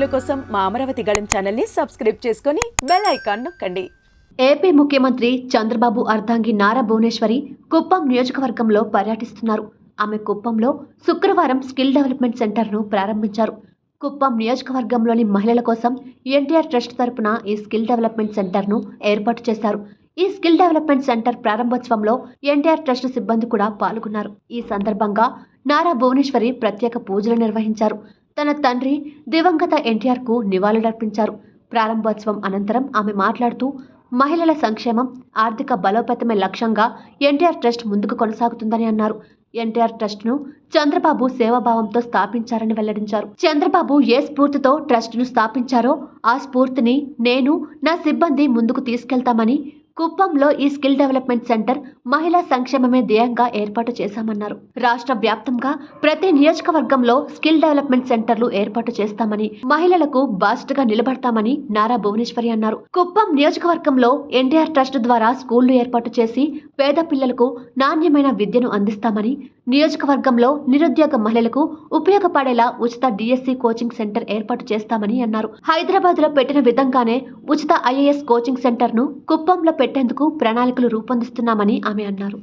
వీడియోల కోసం మా అమరావతి గళం ఛానల్ని సబ్స్క్రైబ్ చేసుకొని బెల్ ఐకాన్ నొక్కండి. ఏపీ ముఖ్యమంత్రి చంద్రబాబు అర్ధాంగి నారా భువనేశ్వరి కుప్పం నియోజకవర్గంలో పర్యటిస్తున్నారు. ఆమె కుప్పంలో శుక్రవారం స్కిల్ డెవలప్మెంట్ సెంటర్ను ప్రారంభించారు. కుప్పం నియోజకవర్గంలోని మహిళల కోసం ఎన్టీఆర్ ట్రస్ట్ తరపున ఈ స్కిల్ డెవలప్మెంట్ సెంటర్ను ఏర్పాటు చేశారు. ఈ స్కిల్ డెవలప్మెంట్ సెంటర్ ప్రారంభోత్సవంలో ఎన్టీఆర్ ట్రస్ట్ సిబ్బంది కూడా పాల్గొన్నారు. ఈ సందర్భంగా నారా భువనేశ్వరి ప్రత్యేక పూజలు నిర్వహించారు. తన తండ్రి దివంగత ఎన్టీఆర్కు నివాళులర్పించారు. ప్రారంభోత్సవం అనంతరం ఆమె మాట్లాడుతూ మహిళల సంక్షేమం ఆర్థిక బలోపేతమే లక్ష్యంగా ఎన్టీఆర్ ట్రస్ట్ ముందుకు కొనసాగుతుందని అన్నారు. ఎన్టీఆర్ ట్రస్ట్ను చంద్రబాబు సేవాభావంతో స్థాపించారని వెల్లడించారు. చంద్రబాబు ఏ స్ఫూర్తితో ట్రస్ట్ను స్థాపించారో ఆ స్ఫూర్తిని నేను నా సిబ్బంది ముందుకు తీసుకెళ్తామని కుప్పంలో ఈ స్కిల్ డెవలప్మెంట్ సెంటర్ మహిళా సంక్షేమమే ధ్యేయంగా ఏర్పాటు చేశామన్నారు. రాష్ట్ర వ్యాప్తంగా ప్రతి నియోజకవర్గంలో స్కిల్ డెవలప్మెంట్ సెంటర్లు ఏర్పాటు చేస్తామని మహిళలకు బాస్ట్గా నిలబడతామని నారా భువనేశ్వరి అన్నారు. కుప్పం నియోజకవర్గంలో ఎన్టీఆర్ ట్రస్ట్ ద్వారా స్కూళ్ళు ఏర్పాటు చేసి పేద పిల్లలకు నాణ్యమైన విద్యను అందిస్తామని నియోజకవర్గంలో నిరుద్యోగ మహిళలకు ఉపయోగపడేలా ఉచిత డిఎస్సి కోచింగ్ సెంటర్ ఏర్పాటు చేస్తామని అన్నారు. హైదరాబాద్లో పెట్టిన విధంగానే ఉచిత ఐఏఎస్ కోచింగ్ సెంటర్ను కుప్పంలో పెట్టేందుకు ప్రణాళికలు రూపొందిస్తున్నామని ఆమె అన్నారు.